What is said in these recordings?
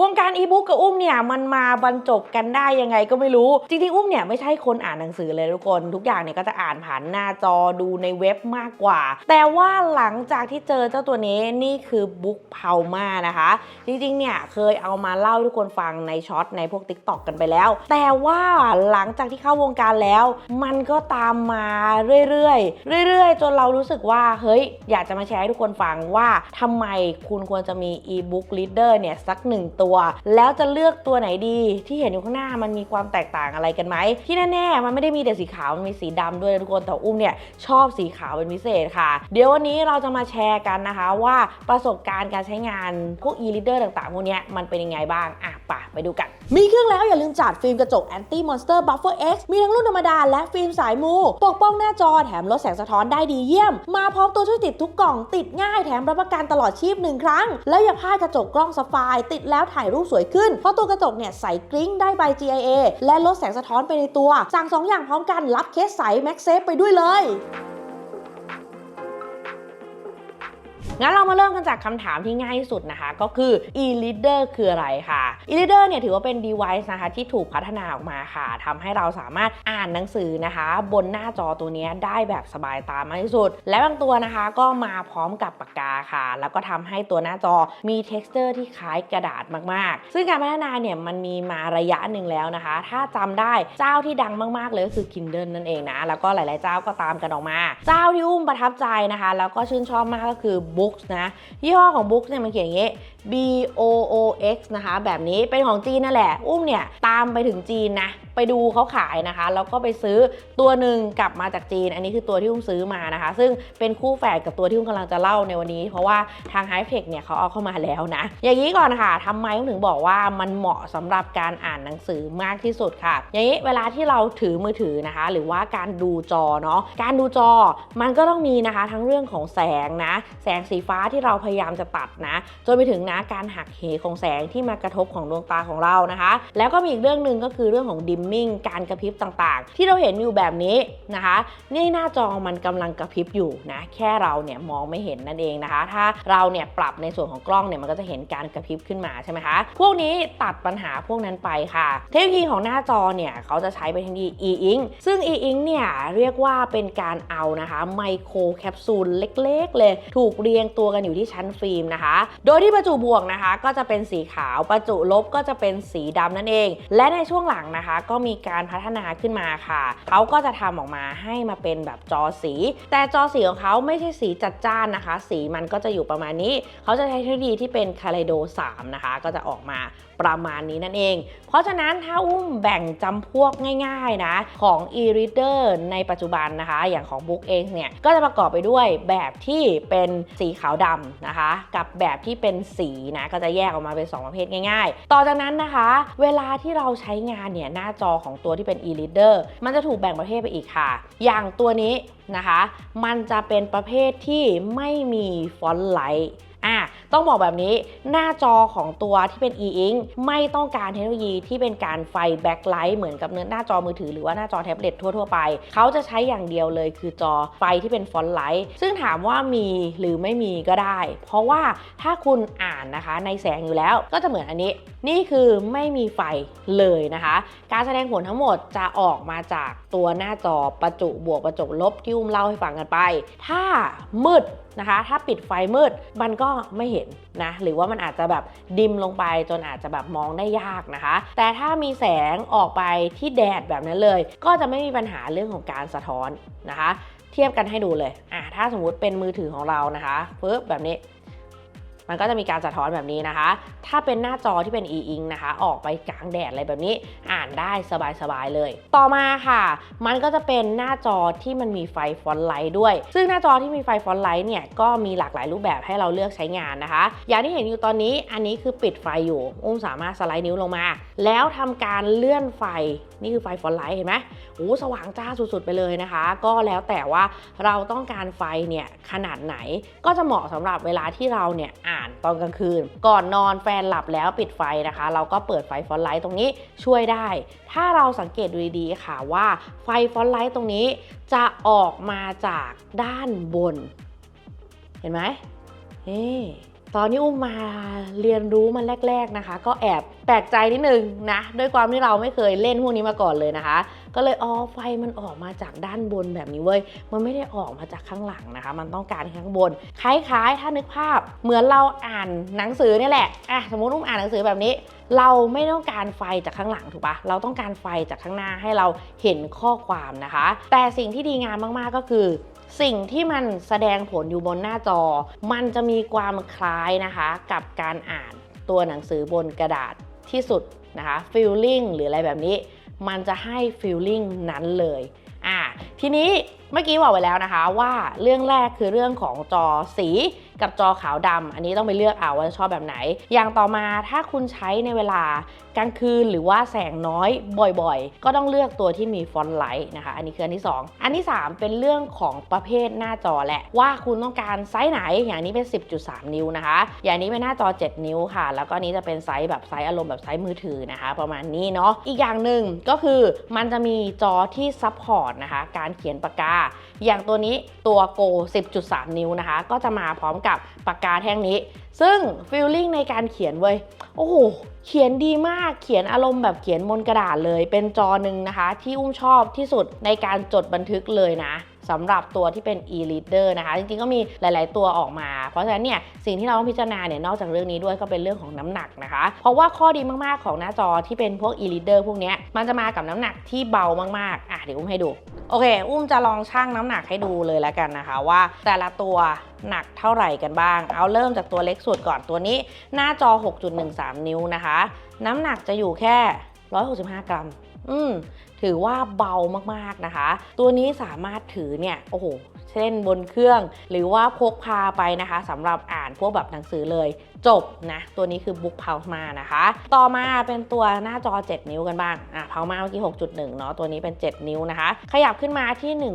วงการอีบุ๊กกับอุ้มเนี่ยมันมาบรรจบกันได้ยังไงก็ไม่รู้ จริงๆ อุ้มเนี่ยไม่ใช่คนอ่านหนังสือเลยทุกคน ทุกอย่างเนี่ยก็จะอ่านผ่านหน้าจอดูในเว็บมากกว่า แต่ว่าหลังจากที่เจอเจ้าตัวนี้นี่คือบุ๊กเพามานะคะ จริงๆ เนี่ยเคยเอามาเล่าทุกคนฟังในช็อตในพวก t ิ k t o k กันไปแล้ว แต่ว่าหลังจากที่เข้าวงการแล้ว มันก็ตามมาเรื่อยๆ เรื่อยๆ จนเรารู้สึกว่าเฮ้ยอยากจะมาแชร์ให้ทุกคนฟังว่าทำไมคุณควรจะมี e-book reader เนี่ยสักหนึ่งตัวแล้วจะเลือกตัวไหนดีที่เห็นอยู่ข้างหน้ามันมีความแตกต่างอะไรกันไหม ที่แน่ๆมันไม่ได้มีแต่สีขาว มันมีสีดำด้วยนะทุกคนแต่อุ้มเนี่ยชอบสีขาวเป็นพิเศษค่ะ เดี๋ยววันนี้เราจะมาแชร์กันนะคะว่าประสบการณ์การใช้งานพวก e-reader ต่างๆพวกนี้มันเป็นยังไงบ้างอะป่ะไปดูกันมีเครื่องแล้วอย่าลืมจัดฟิล์มกระจก Anti Monster Buffer X มีทั้งรุ่นธรรมดาและฟิล์มสายมู ปกป้องหน้าจอแถมลดแสงสะท้อนได้ดีเยี่ยม มาพร้อมตัวช่วยติดทุกกล่องติดง่ายแถมรับประกันตลอดชีพหนึ่งครั้ง แล้วอย่าพลาดกระจกกล้องสไฟร์ติดแล้วถ่ายรูปสวยขึ้น เพราะตัวกระจกเนี่ยใสกริ้งได้ใบ GIA และลดแสงสะท้อนไปในตัว สั่งสองอย่างพร้อมกันรับเคสใส MagSafe ไปด้วยเลย งั้นเรามาเริ่มกันจากคำถามที่ง่ายที่สุดนะคะ ก็คือ e-reader คืออะไรค่ะ e-reader เนี่ยถือว่าเป็น device นะคะที่ถูกพัฒนาออกมาค่ะทำให้เราสามารถอ่านหนังสือนะคะ บนหน้าจอตัวนี้ได้แบบสบายตามากที่สุด และบางตัวนะคะก็มาพร้อมกับปากกาค่ะ แล้วก็ทำให้ตัวหน้าจอมี texture ที่คล้ายกระดาษมากๆ ซึ่งการพัฒนาเนี่ยมันมีมาระยะหนึ่งแล้วนะคะ ถ้าจำได้เจ้าที่ดังมากๆ เลยก็คือ Kindle นั่นเองนะ แล้วก็หลาย ๆ เจ้าก็ตามกันออกมา เจ้าที่อุ้มประทับใจนะคะ แล้วก็ชื่นชอบมากก็คือ Books นะยี่ห้อของ Books เนี่ยมันเขียนอย่างนี้ B O O X นะคะ แบบนี้เป็นของจีนนั่นแหละ อุ้มเนี่ยตามไปถึงจีนนะ ไปดูเขาขายนะคะ แล้วก็ไปซื้อตัวหนึ่งกลับมาจากจีน อันนี้คือตัวที่อุ้มซื้อมานะคะ ซึ่งเป็นคู่แฝดกับตัวที่อุ้มกำลังจะเล่าในวันนี้ เพราะว่าทาง h i เ e เนี่ยเขาเอาเข้ามาแล้วนะ อย่างนี้ก่อนค่ะทำไมอุ้มถึงบอกว่ามันเหมาะสำหรับการอ่านหนังสือมากที่สุดค่ะ อย่างนี้เวลาที่เราถือมือถือนะคะ หรือว่าการดูจอเนาะ การดูจอมันก็ต้องมีนะคะ ทั้งเรื่องของแสงนะ แสงสีฟ้าที่เราพยายามจะตัดนะ จนไปถึงนะการหักเหของแสงที่มากระทบของดวงตาของเรานะคะ แล้วก็มีอีกเรื่องหนึ่งก็คือเรื่องของดิมมิ่งการกระพริบต่างๆ ที่เราเห็นอยู่แบบนี้นะคะนี่หน้าจอมันกำลังกระพริบอยู่นะแค่เราเนี่ยมองไม่เห็นนั่นเองนะคะ ถ้าเราเนี่ยปรับในส่วนของกล้องเนี่ยมันก็จะเห็นการกระพริบขึ้นมาใช่ไหมคะพวกนี้ตัดปัญหาพวกนั้นไปค่ะ เทคโนโลยีของหน้าจอเนี่ยเขาจะใช้เป็นเทคโนโลยี e-ink ซึ่ง e-ink เนี่ยเรียกว่าเป็นการเอานะคะไมโครแคปซูลเล็ก ๆ เลย ถูกเรียงตัวกันอยู่ที่ชั้นฟิล์มนะคะ โดยที่ประจุบวกนะคะ ก็จะเป็นสีขาวประจุลบก็จะเป็นสีดำนั่นเอง และในช่วงหลังนะคะ ก็มีการพัฒนาขึ้นมาค่ะเขาก็จะทำออกมาให้มาเป็นแบบจอสี แต่จอสีของเขาไม่ใช่สีจัดจ้านนะคะ สีมันก็จะอยู่ประมาณนี้ เขาจะใช้เทคโนโลยีที่เป็นคาไลโด3นะคะ ก็จะออกมาประมาณนี้นั่นเอง เพราะฉะนั้นถ้าอุ้มแบ่งจำพวกง่ายๆนะ ของ e-reader ในปัจจุบันนะคะ อย่างของ Book เองเนี่ย ก็จะประกอบไปด้วยแบบที่เป็นสีขาวดำนะคะ กับแบบที่เป็นสีนะก็จะแยกออกมาเป็น 2 ประเภทง่าย ๆ ต่อจากนั้นนะคะ เวลาที่เราใช้งานเนี่ยหน้าจอของตัวที่เป็น e-reader มันจะถูกแบ่งประเภทไปอีกค่ะ อย่างตัวนี้นะคะ มันจะเป็นประเภทที่ไม่มีฟอนต์ไลท์ ต้องบอกแบบนี้หน้าจอของตัวที่เป็น e-ink ไม่ต้องการเทคโนโลยีที่เป็นการไฟแบ็คไลท์เหมือนกับเนื้อหน้าจอมือถือหรือว่าหน้าจอแท็บเล็ตทั่ว ๆ ไป เขาจะใช้อย่างเดียวเลยคือจอไฟที่เป็นฟอนต์ไลท์ซึ่งถามว่ามีหรือไม่มีก็ได้ เพราะว่าถ้าคุณอ่านนะคะในแสงอยู่แล้วก็จะเหมือนอันนี้ นี่คือไม่มีไฟเลยนะคะ การแสดงผลทั้งหมดจะออกมาจากตัวหน้าจอประจุบวกประจุลบที่อุ้มเล่าให้ฟังกันไป ถ้ามืด นะคะ ถ้าปิดไฟมืดมันก็ไม่เห็นนะ หรือว่ามันอาจจะแบบดิมลงไปจนอาจจะแบบมองได้ยากนะคะ แต่ถ้ามีแสงออกไปที่แดดแบบนั้นเลย ก็จะไม่มีปัญหาเรื่องของการสะท้อนนะคะ เทียบกันให้ดูเลยอะถ้าสมมุติเป็นมือถือของเรานะคะปึ๊บแบบนี้ มันก็จะมีการสะท้อนแบบนี้นะคะ ถ้าเป็นหน้าจอที่เป็น e-ink นะคะ ออกไปกลางแดดอะไรแบบนี้ อ่านได้สบายๆเลย ต่อมาค่ะ มันก็จะเป็นหน้าจอที่มันมีไฟฟอนต์ไลท์ด้วย ซึ่งหน้าจอที่มีไฟฟอนต์ไลท์เนี่ย ก็มีหลากหลายรูปแบบให้เราเลือกใช้งานนะคะ อย่างที่เห็นอยู่ตอนนี้ อันนี้คือปิดไฟอยู่ อุ้มสามารถสไลด์นิ้วลงมา แล้วทำการเลื่อนไฟนี่คือไฟฟอนไลท์เห็นไหมโอ้สว่างจ้าสุดๆไปเลยนะคะ ก็แล้วแต่ว่าเราต้องการไฟเนี่ยขนาดไหน ก็จะเหมาะสำหรับเวลาที่เราเนี่ยอ่านตอนกลางคืน ก่อนนอนแฟนหลับแล้วปิดไฟนะคะ เราก็เปิดไฟฟอนไลท์ตรงนี้ช่วยได้ ถ้าเราสังเกตดูดีๆค่ะว่าไฟฟอนไลท์ตรงนี้จะออกมาจากด้านบน เห็นไหมเฮ้ ตอนที่อุ้มมาเรียนรู้มันแรก ๆนะคะ ก็แอบแปลกใจนิดนึงนะด้วยความที่เราไม่เคยเล่นพวกนี้มาก่อนเลยนะคะ ก็เลยอ๋อไฟมันออกมาจากด้านบนแบบนี้เว้ยมันไม่ได้ออกมาจากข้างหลังนะคะ มันต้องการข้างบน คล้ายๆ ถ้านึกภาพเหมือนเราอ่านหนังสือนี่แหละอะสมมติอุ้มอ่านหนังสือแบบนี้ เราไม่ต้องการไฟจากข้างหลังถูกปะเราต้องการไฟจากข้างหน้าให้เราเห็นข้อความนะคะ แต่สิ่งที่ดีงามมากๆก็คือ สิ่งที่มันแสดงผลอยู่บนหน้าจอ มันจะมีความคล้ายนะคะกับการอ่านตัวหนังสือบนกระดาษที่สุดนะคะฟิลลิ่งหรืออะไรแบบนี้ มันจะให้ฟิลลิ่งนั้นเลยอ่าทีนี้เมื่อกี้บอกไว้แล้วนะคะว่าเรื่องแรกคือเรื่องของจอสี กับจอขาวดำอันนี้ต้องไปเลือกเอาว่าชอบแบบไหน อย่างต่อมาถ้าคุณใช้ในเวลากลางคืนหรือว่าแสงน้อยบ่อยๆ ก็ต้องเลือกตัวที่มีฟอนต์ไลท์นะคะ อันนี้คืออันที่ 2 อันที่ 3 เป็นเรื่องของประเภทหน้าจอแหละ ว่าคุณต้องการไซส์ไหน อย่างนี้เป็น 10.3 นิ้วนะคะ อย่างนี้เป็นหน้าจอ 7 นิ้วค่ะ แล้วก็นี้จะเป็นไซส์แบบไซส์อารมณ์แบบไซส์มือถือนะคะ ประมาณนี้เนาะ อีกอย่างหนึ่งก็คือมันจะมีจอที่ซัพพอร์ตนะคะ การเขียนปากกา อย่างตัวนี้ตัว Go 10.3 นิ้วนะคะ ก็จะมาพร้อมกับปากกาแท่งนี้ ซึ่งฟิลลิ่งในการเขียนเว้ย โอ้โห เขียนดีมาก เขียนอารมณ์แบบเขียนบนกระดาษเลย เป็นจอหนึ่งนะคะ ที่อุ้มชอบที่สุดในการจดบันทึกเลยนะ สำหรับตัวที่เป็น e-reader นะคะ จริงๆก็มีหลาย ๆ ตัวออกมา เพราะฉะนั้นเนี่ยสิ่งที่เราต้องพิจารณาเนี่ยนอกจากเรื่องนี้ด้วยก็เป็นเรื่องของน้ำหนักนะคะ เพราะว่าข้อดีมากๆของหน้าจอที่เป็นพวก e-reader พวกนี้มันจะมากับน้ำหนักที่เบามากๆอะเดี๋ยวอุ้มให้ดูโอเค อุ้มจะลองชั่งน้ำหนักให้ดูเลยแล้วกันนะคะ ว่าแต่ละตัวหนักเท่าไหร่กันบ้าง เอาเริ่มจากตัวเล็กสุดก่อนตัวนี้ หน้าจอ 6.13 นิ้วนะคะ น้ำหนักจะอยู่แค่ 165 กรัม อืม ถือว่าเบามากๆนะคะ ตัวนี้สามารถถือเนี่ยโอ้โหเช่นบนเครื่อง หรือว่าพกพาไปนะคะสำหรับอ่านพวกแบบหนังสือเลยจบนะ ตัวนี้คือ Book p o u มานะคะ ต่อมาเป็นตัวหน้าจอ 7 นิ้วกันบ้างอะ p o u มาเมื่อกี้ 6.1 เนาะตัวนี้เป็น 7 นิ้วนะคะ ขยับขึ้นมาที่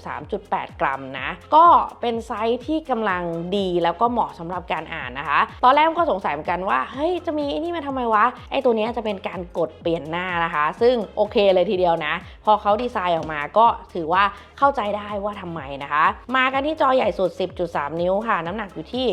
183.8 กรัมนะ ก็เป็นไซส์ที่กำลังดีแล้วก็เหมาะสำหรับการอ่านนะคะ ตอนแรกก็สงสัยเหมือนกันว่า เฮ้ย จะมีไอ้นี่มาทำไมวะ ไอ้ตัวเนี้ยจะเป็นการกดเปลี่ยนหน้านะคะ ซึ่งโอเคเลยทีเดียวนะ พอเขาดีไซน์ออกมาก็ถือว่าเข้าใจได้ว่าทำไมนะคะ มากันที่จอใหญ่สุด 10.3 นิ้วค่ะ น้ำหนักอยู่ที่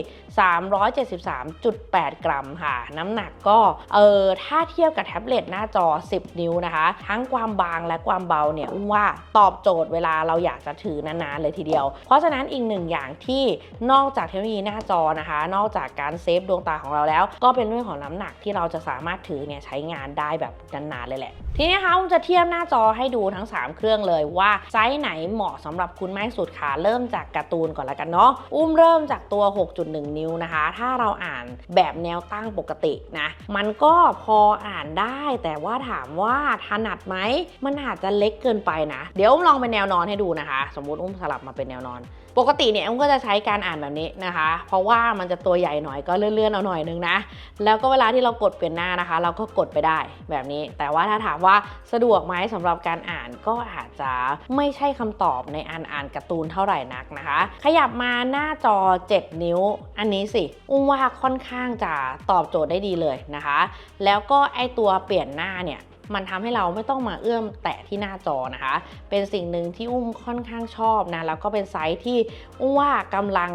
373.8 กรัมค่ะ น้ำหนักก็เออถ้าเทียบกับแท็บเล็ตหน้าจอ 10 นิ้วนะคะ ทั้งความบางและความเบาเนี่ยอุ้มว่าตอบโจทย์เวลาเราอยากจะถือนานๆเลยทีเดียว เพราะฉะนั้นอีกหนึ่งอย่างที่นอกจากเทคโนโลยีหน้าจอนะคะ นอกจากการเซฟดวงตาของเราแล้ว ก็เป็นเรื่องของน้ำหนักที่เราจะสามารถถือเนี่ยใช้งานได้แบบนานๆเลยแหละ ทีนี้นะคะอุ้มจะเทียบหน้าน้าจอให้ดูทั้ง 3 เครื่องเลยว่าไซส์ไหนเหมาะสำหรับคุณมากสุดค่ะ เริ่มจากการ์ตูนก่อนละกันเนาะ อุ้มเริ่มจากตัว 6.1 นิ้วนะคะ ถ้าเราอ่านแบบแนวตั้งปกตินะ มันก็พออ่านได้ แต่ว่าถามว่าถนัดไหม มันอาจจะเล็กเกินไปนะ เดี๋ยวอุ้มลองเป็นแนวนอนให้ดูนะคะ สมมุติอุ้มสลับมาเป็นแนวนอน ปกติเนี่ยอุ้มก็จะใช้การอ่านแบบนี้นะคะ เพราะว่ามันจะตัวใหญ่หน่อยก็เลื่อนๆเอาหน่อยนึงนะ แล้วก็เวลาที่เรากดเปลี่ยนหน้านะคะ เราก็กดไปได้แบบนี้ แต่ว่าถ้าถามว่าสะดวกไหมสำหรับการอ่านก็อาจจะไม่ใช่คำตอบในอ่านอ่านการ์ตูนเท่าไหร่นักนะคะ ขยับมาหน้าจอ 7 นิ้ว อันนี้สิอุ้มว่าค่อนข้างจะตอบโจทย์ได้ดีเลยนะคะ แล้วก็ไอตัวเปลี่ยนหน้าเนี่ย มันทำให้เราไม่ต้องมาเอื้อมแตะที่หน้าจอนะคะ เป็นสิ่งหนึ่งที่อุ้มค่อนข้างชอบนะ แล้วก็เป็นไซส์ที่อุ้มว่ากำลัง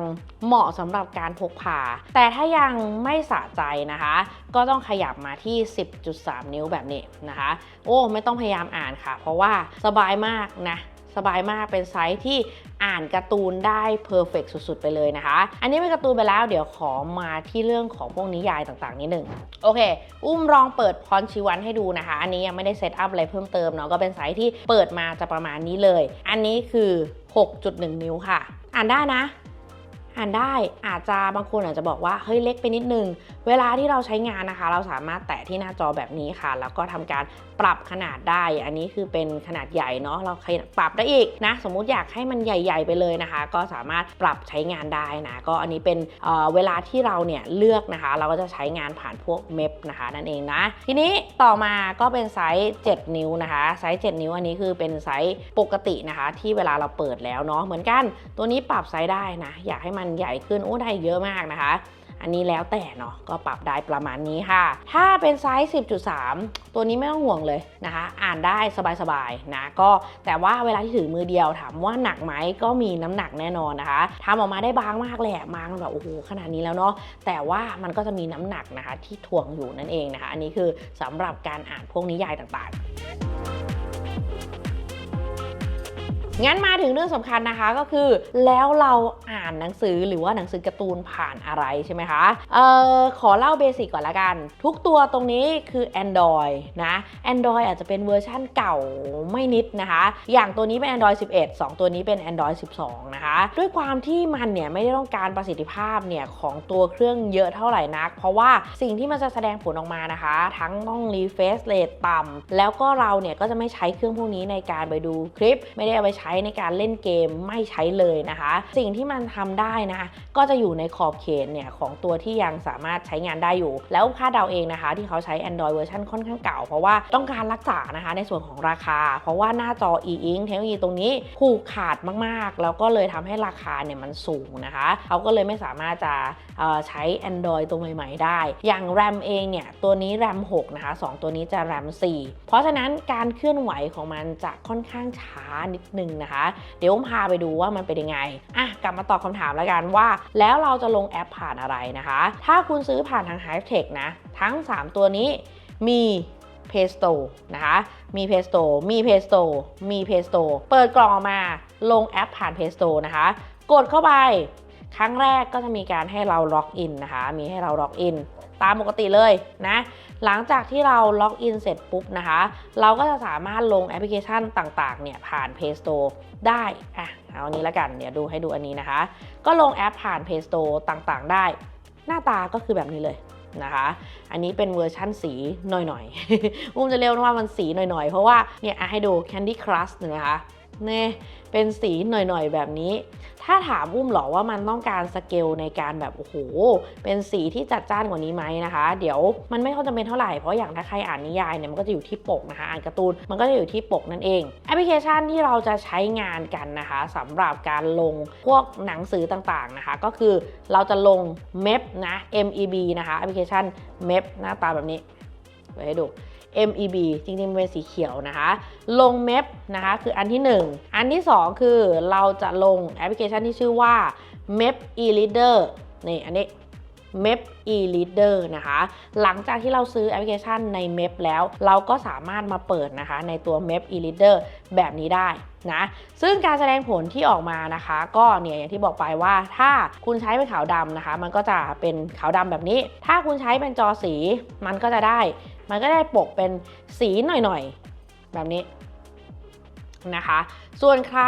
เหมาะสำหรับการพกพา แต่ถ้ายังไม่สะใจนะคะ ก็ต้องขยับมาที่ 10.3 นิ้วแบบนี้นะคะ โอ้ ไม่ต้องพยายามอ่านค่ะ เพราะว่าสบายมากนะ สบายมากเป็นไซส์ที่อ่านการ์ตูนได้เพอร์เฟกสุด ๆ ไปเลยนะคะ อันนี้เป็นการ์ตูนไปแล้วเดี๋ยวขอมาที่เรื่องของพวกนิยายต่างๆ นิดหนึ่งโอเค อุ้มลองเปิดพรชีวันให้ดูนะคะ อันนี้ยังไม่ได้เซตอัพอะไรเพิ่มเติมเนาะก็เป็นไซส์ที่เปิดมาจะประมาณนี้เลย อันนี้คือ 6.1 นิ้วค่ะ อ่านได้นะ อ่านได้อาจจะบางคนอาจจะบอกว่าเฮ้ยเล็กไปนิดนึงเวลาที่เราใช้งานนะคะ เราสามารถแตะที่หน้าจอแบบนี้ค่ะ แล้วก็ทำการปรับขนาดได้ อันนี้คือเป็นขนาดใหญ่เนาะเราปรับได้อีกนะ สมมุติอยากให้มันใหญ่ ๆ ไปเลยนะคะ ก็สามารถปรับใช้งานได้นะ ก็อันนี้เป็นเเวลาที่เราเนี่ยเลือกนะคะ เราก็จะใช้งานผ่านพวกเมพนะคะนั่นเองนะ ทีนี้ต่อมาก็เป็นไซส์ 7 นิ้วนะคะไซส์ 7 นิ้วอันนี้คือเป็นไซส์ปกตินะคะ ที่เวลาเราเปิดแล้วเนาะเหมือนกัน ตัวนี้ปรับไซส์ได้นะ อยากให้มันใหญ่ขึ้นโอ้ได้เยอะมากนะคะ อันนี้แล้วแต่เนาะก็ปรับได้ประมาณนี้ค่ะ ถ้าเป็นไซส์ 10.3 ตัวนี้ไม่ต้องห่วงเลยนะคะ อ่านได้สบายๆนะก็แต่ว่าเวลาที่ถือมือเดียวถามว่าหนักไหมก็มีน้ำหนักแน่นอนนะคะทำออกมาได้บางมากแหละบางแบบโอ้โหขนาดนี้แล้วเนาะแต่ว่ามันก็จะมีน้ำหนักนะคะที่ถ่วงอยู่นั่นเองนะคะ อันนี้คือสำหรับการอ่านพวกนิยายต่างๆ งั้นมาถึงเรื่องสำคัญนะคะก็คือ แล้วเราอ่านหนังสือหรือว่าหนังสือการ์ตูนผ่านอะไรใช่ไหมคะ เอ่อ ขอเล่าเบสิกก่อนละกัน ทุกตัวตรงนี้คือ Android นะ Android อาจจะเป็นเวอร์ชั่นเก่าไม่นิดนะคะ อย่างตัวนี้เป็น Android 11 2 ตัวนี้เป็น Android 12 นะคะ ด้วยความที่มันเนี่ยไม่ได้ต้องการประสิทธิภาพเนี่ยของตัวเครื่องเยอะเท่าไหร่นัก เพราะว่าสิ่งที่มันจะแสดงผลออกมานะคะ ทั้งต้อง refresh rate ต่ำแล้วก็เราเนี่ยก็จะไม่ใช้เครื่องพวกนี้ในการไปดูคลิป ไม่ได้เอาไปใช้ในการเล่นเกมไม่ใช้เลยนะคะ สิ่งที่มันทำได้นะก็จะอยู่ในขอบเขตเนี่ยของตัวที่ยังสามารถใช้งานได้อยู่ แล้วคาดเดาเองนะคะ ที่เขาใช้ Android เวอร์ชันค่อนข้างเก่า เพราะว่าต้องการรักษานะคะในส่วนของราคา เพราะว่าหน้าจอ e-ink เทคโนโลยีตรงนี้ผูกขาดมากๆ แล้วก็เลยทำให้ราคาเนี่ยมันสูงนะคะเขาก็เลยไม่สามารถจะใช้ Android ตัวใหม่ ๆ ได้ อย่าง RAM เองเนี่ยตัวนี้ RAM 6 นะคะ 2 ตัวนี้จะ RAM 4 เพราะฉะนั้นการเคลื่อนไหวของมันจะค่อนข้างช้านิดนึงนะคะ เดี๋ยวผมพาไปดูว่ามันเป็นยังไงอะกลับมาตอบคำถามแล้วกันว่า แล้วเราจะลงแอปผ่านอะไรนะคะ ถ้าคุณซื้อผ่านทาง Hivetech นะ ทั้ง 3 ตัวนี้มี Play Store นะคะ มี Play Store มี Play Store มี Play Store เปิดกล่องออกมาลงแอปผ่าน Play Store นะคะ กดเข้าไป ครั้งแรกก็จะมีการให้เราล็อกอินนะคะ มีให้เราล็อกอิน ตามปกติเลยนะ หลังจากที่เราล็อกอินเสร็จปุ๊บนะคะ เราก็จะสามารถลงแอปพลิเคชันต่างๆ เนี่ยผ่าน Play Store ได้อะเอาอันนี้แล้วกัน เดี๋ยวดูให้ดูอันนี้นะคะ ก็ลงแอปผ่าน Play Store ต่างๆ ได้ หน้าตาก็คือแบบนี้เลยนะคะ อันนี้เป็นเวอร์ชั่นสีหน่อยๆ อุ้มจะเรียกว่ามันสีหน่อยๆ เพราะว่าเนี่ยให้ดู Candy Crush เห็นะคะเนี่ยเป็นสีหน่อยๆ แบบนี้ ถ้าถามอุ้มหรอว่ามันต้องการสเกลในการแบบโอ้โห เป็นสีที่จัดจ้านกว่านี้ไหมนะคะ เดี๋ยวมันไม่ค่อยจำเป็นเท่าไหร่ เพราะอย่างถ้าใครอ่านนิยายเนี่ยมันก็จะอยู่ที่ปกนะคะอ่านการ์ตูนมันก็จะอยู่ที่ปกนั่นเองแอปพลิเคชันที่เราจะใช้งานกันนะคะสำหรับการลงพวกหนังสือต่างๆนะคะ ก็คือเราจะลง MEP นะ MEB นะคะแอปพลิเคชัน MEP หน้าตาแบบนี้ไว้ให้ดู MEB จริงๆเป็นสีเขียวนะคะ ลง MEP นะคะคืออันที่ 1 อันที่ 2 คือเราจะลงแอปพลิเคชันที่ชื่อว่า MEP e-reader นี่อันนี้ MEP e-reader นะคะ หลังจากที่เราซื้อแอปพลิเคชันใน MEP แล้ว เราก็สามารถมาเปิดนะคะ ในตัว MEP e-reader แบบนี้ได้นะ ซึ่งการแสดงผลที่ออกมานะคะ ก็เนี่ยอย่างที่บอกไปว่าถ้าคุณใช้เป็นขาวดำนะคะ มันก็จะเป็นขาวดำแบบนี้ ถ้าคุณใช้เป็นจอสี มันก็จะได้ มันก็ได้ปกเป็นสีหน่อยๆ แบบนี้นะคะ ส่วนใคร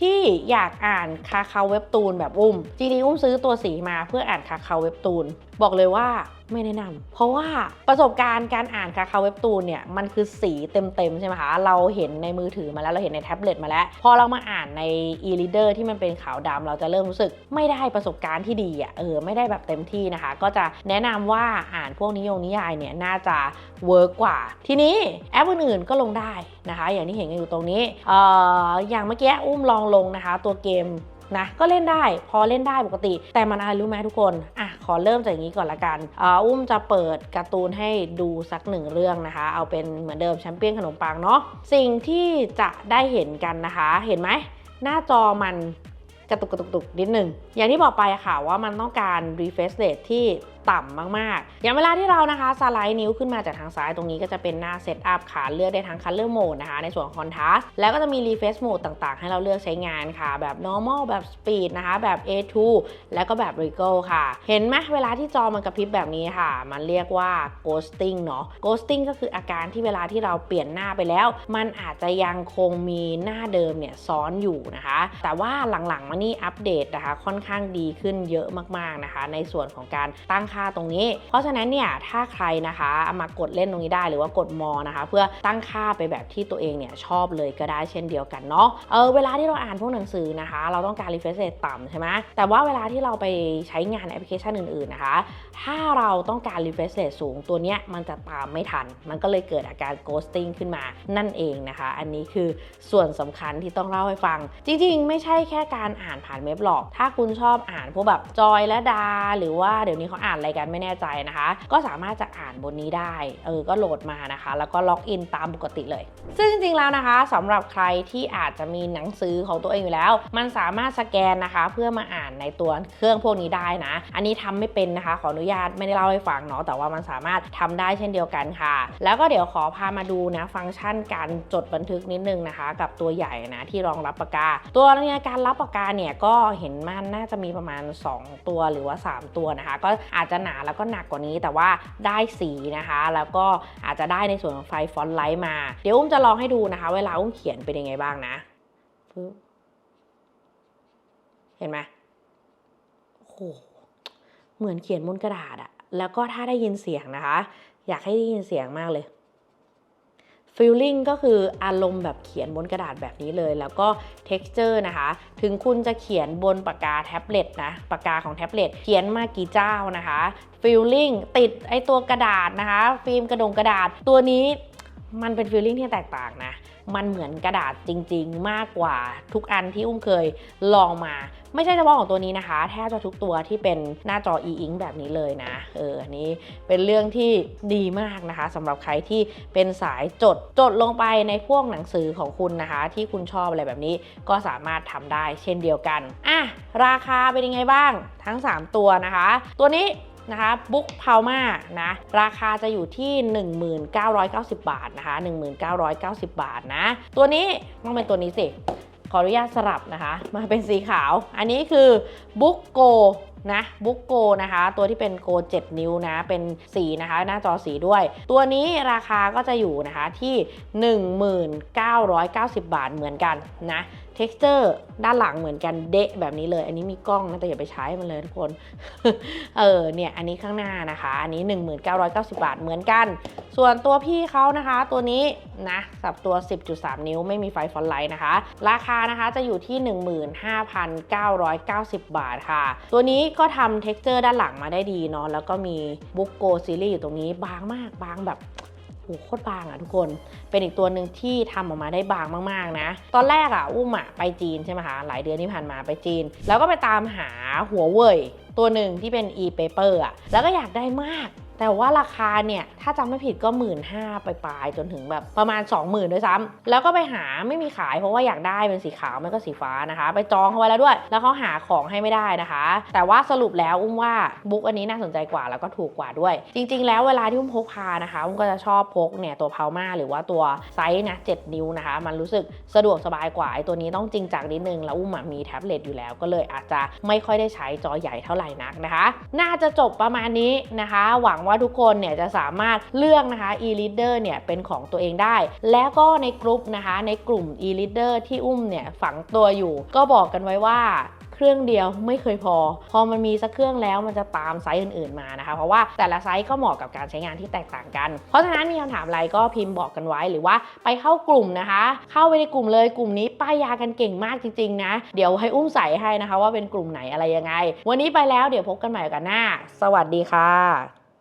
ที่อยากอ่านคาคาเว็บตูนแบบอุ้ม จริงๆ อุ้มซื้อตัวสีมาเพื่ออ่านคาคาเว็บตูน บอกเลยว่า ไม่แนะนำเพราะว่าประสบการณ์การอ่านคาคาเว็บตูนเนี่ยมันคือสีเต็มๆใช่ไหมคะเราเห็นในมือถือมาแล้วเราเห็นในแท็บเล็ตมาแล้ว พอเรามาอ่านใน e-reader ที่มันเป็นขาวดำเราจะเริ่มรู้สึกไม่ได้ประสบการณ์ที่ดีอะเออไม่ได้แบบเต็มที่นะคะ ก็จะแนะนำว่าอ่านพวกนิยมนิยายเนี่ยน่าจะเวิร์กกว่า ทีนี้แอปอื่นๆก็ลงได้นะคะ อย่างที่เห็นกันอยู่ตรงนี้เอ่ออย่างเมื่อกี้อุ้มลองลงนะคะ ตัวเกม นะก็เล่นได้พอเล่นได้ปกติ แต่มันอะไรรู้ไหมทุกคนอะขอเริ่มจากอย่างนี้ก่อนละกันอ่าอุ้มจะเปิดการ์ตูนให้ดูสักหนึ่งเรื่องนะคะ เอาเป็นเหมือนเดิมแชมเปี้ยนขนมปังเนาะสิ่งที่จะได้เห็นกันนะคะ เห็นไหมหน้าจอมันกระตุกกระตุกนิดหนึ่งอย่างที่บอกไปอะค่ะว่ามันต้องการ refresh rate ที่ต่ำมากๆ อย่างเวลาที่เรานะคะสไลด์นิ้วขึ้นมาจากทางซ้ายตรงนี้ก็จะเป็นหน้า setup ค่ะเลือกได้ทั้ง color mode นะคะ ในส่วนของ contrast แล้วก็จะมี refresh mode ต่างๆ ให้เราเลือกใช้งานค่ะ แบบ normal แบบ speed นะคะ แบบ A2 แล้วก็แบบ regal ค่ะ เห็นไหมเวลาที่จอมันกระพริบแบบนี้ค่ะ มันเรียกว่า ghosting เนาะ ghosting ก็คืออาการที่เวลาที่เราเปลี่ยนหน้าไปแล้ว มันอาจจะยังคงมีหน้าเดิมเนี่ยซ้อนอยู่นะคะ แต่ว่าหลังๆมานี่อัปเดตนะคะ ค่อนข้างดีขึ้นเยอะมากๆนะคะ ในส่วนของการตั้งค่าตรงนี้ เพราะฉะนั้นเนี่ยถ้าใครนะคะเอามากดเล่นตรงนี้ได้หรือว่ากดมอนะคะ เพื่อตั้งค่าไปแบบที่ตัวเองเนี่ยชอบเลยก็ได้เช่นเดียวกันเนาะเออเวลาที่เราอ่านพวกหนังสือนะคะ เราต้องการ refresh rate ต่ำใช่ไหมแต่ว่าเวลาที่เราไปใช้งานแอปพลิเคชันอื่นๆนะคะ ถ้าเราต้องการ refresh rate สูงตัวเนี้ยมันจะตามไม่ทัน มันก็เลยเกิดอาการ ghosting ขึ้นมานั่นเองนะคะ อันนี้คือส่วนสำคัญที่ต้องเล่าให้ฟัง จริงๆ ไม่ใช่แค่การอ่านผ่านเว็บหรอก ถ้าคุณชอบอ่านพวกแบบจอยและดา หรือว่าเดี๋ยวนี้เขาอ่านอะไรกันไม่แน่ใจนะคะ ก็สามารถจะอ่านบนนี้ได้ เออ ก็โหลดมานะคะ แล้วก็ล็อกอินตามปกติเลย ซึ่งจริงๆแล้วนะคะสำหรับใครที่อาจจะมีหนังสือของตัวเองอยู่แล้ว มันสามารถสแกนนะคะ เพื่อมาอ่านในตัวเครื่องพวกนี้ได้นะ อันนี้ทำไม่เป็นนะคะ ขออนุญาตไม่ได้เล่าให้ฟังเนาะ แต่ว่ามันสามารถทำได้เช่นเดียวกันค่ะ แล้วก็เดี๋ยวขอพามาดูนะฟังก์ชันการจดบันทึกนิดนึงนะคะ กับตัวใหญ่นะที่รองรับปากกา ตัวในการรับปากกาเนี่ยก็เห็นมันน่าจะมีประมาณ 2 ตัวหรือว่า 3 ตัวนะคะ ก็อาจจะหนาแล้วก็หนักกว่านี้ แต่ว่าได้สีนะคะ แล้วก็อาจจะได้ในส่วนของไฟฟอนต์ไลท์มา เดี๋ยวอุ้มจะลองให้ดูนะคะ เวลาอุ้มเขียนเป็นยังไงบ้างนะเห็นไหมโอ้โหเหมือนเขียนบนกระดาษอะแล้วก็ถ้าได้ยินเสียงนะคะ อยากให้ได้ยินเสียงมากเลย feeling ก็คืออารมณ์แบบเขียนบนกระดาษแบบนี้เลย แล้วก็ texture นะคะ ถึงคุณจะเขียนบนปากกาแท็บเล็ตนะปากกาของแท็บเล็ตเขียนมากี่เจ้านะคะ feeling ติดไอตัวกระดาษนะคะ ฟิล์มกระดงกระดาษตัวนี้มันเป็น feeling ที่แตกต่างนะ มันเหมือนกระดาษจริง ๆ มากกว่าทุกอันที่อุ้มเคยลองมา ไม่ใช่เฉพาะของตัวนี้นะคะ แทบจะทุกตัวที่เป็นหน้าจอ e-ink แบบนี้เลยนะ เออ อันนี้เป็นเรื่องที่ดีมากนะคะสำหรับใครที่เป็นสายจด จดลงไปในพวกหนังสือของคุณนะคะ ที่คุณชอบอะไรแบบนี้ก็สามารถทำได้เช่นเดียวกันอะราคาเป็นยังไงบ้างทั้ง 3 ตัวนะคะ ตัวนี้นะคะบุ๊กพาวมานะราคาจะอยู่ที่ 1990 บาทนะคะ 1990 บาทนะ ตัวนี้ต้องเป็นตัวนี้สิ ขออนุญาตสลับนะคะ มาเป็นสีขาว อันนี้คือบุ๊กโกนะบุ๊กโกนะคะ ตัวที่เป็นโก 7 นิ้วนะ เป็นสีนะคะ หน้าจอสีด้วย ตัวนี้ราคาก็จะอยู่นะคะที่ 1990 บาทเหมือนกันนะ texture ด้านหลังเหมือนกันเดะแบบนี้เลย อันนี้มีกล้องนะแต่อย่าไปใช้มันเลยทุกคน เออเนี่ยอันนี้ข้างหน้านะคะ อันนี้ 1990 บาทเหมือนกัน ส่วนตัวพี่เขานะคะ ตัวนี้นะสับตัว 10.3 นิ้วไม่มีไฟฟอนไลท์นะคะ ราคานะคะจะอยู่ที่ 15,990 บาทค่ะ ตัวนี้ก็ทำ texture ด้านหลังมาได้ดีเนาะแล้วก็มีบุ๊กโกซีรีส์อยู่ตรงนี้บางมากบางแบบ หโคตรบางอะทุกคน เป็นอีกตัวหนึ่งที่ทำออกมาได้บางมากๆนะ ตอนแรกอะอุ้มอะไปจีนใช่ไหมคะ หลายเดือนที่ผ่านมาไปจีน แล้วก็ไปตามหาหัวเว่ยตัวหนึ่งที่เป็น e-paper อะ แล้วก็อยากได้มาก แต่ว่าราคาเนี่ย ถ้าจำไม่ผิดก็1 5ื่นไปปลายๆจนถึงแบบประมาณ 20,000ด้วยซ้ำแล้วก็ไปหาไม่มีขายเพราะว่าอยากได้เป็นสีขาวไม่ก็สีฟ้านะคะ ไปจองเขาไว้แล้วด้วย แล้วเขาหาของให้ไม่ได้นะคะ แต่ว่าสรุปแล้วอุ้มว่าบุ๊กอันนี้น่าสนใจกว่าแล้วก็ถูกกว่าด้วย จริง ๆ แล้วเวลาที่อุ้มพกพานะคะอุ้มก็จะชอบพกเนี่ยตัวพาวมาหรือว่าตัวไซส์นะ7นิ้วนะคะ มันรู้สึกสะดวกสบายกว่าไอ้ตัวนี้ต้องจริงจังนิดนึงแล้วอุ้มมีแท็บเล็ตอยู่แล้วก็เลยอาจจะไม่ค่อยได้ใช้จอใหญ่เท่าไหร่นักนะคะ น่าจะจบประมาณนี้นะคะ หวังว่าว่าทุกคนเนี่ยจะสามารถเลือกนะคะ e-reader เนี่ยเป็นของตัวเองได้ แล้วก็ในกลุ่มนะคะในกลุ่ม e-reader ที่อุ้มเนี่ยฝังตัวอยู่ ก็บอกกันไว้ว่าเครื่องเดียวไม่เคยพอ พอมันมีสักเครื่องแล้วมันจะตามไซส์อื่นๆมานะคะ เพราะว่าแต่ละไซส์ก็เหมาะกับการใช้งานที่แตกต่างกัน เพราะฉะนั้นมีคำถามอะไรก็พิมพ์บอกกันไว้หรือว่าไปเข้ากลุ่มนะคะ เข้าไปในกลุ่มเลยกลุ่มนี้ป้ายยากันเก่งมากจริงๆนะ เดี๋ยวให้อุ้มใส่ให้นะคะ ว่าเป็นกลุ่มไหนอะไรยังไง วันนี้ไปแล้วเดี๋ยวพบกันใหม่กันหน้า สวัสดีค่ะ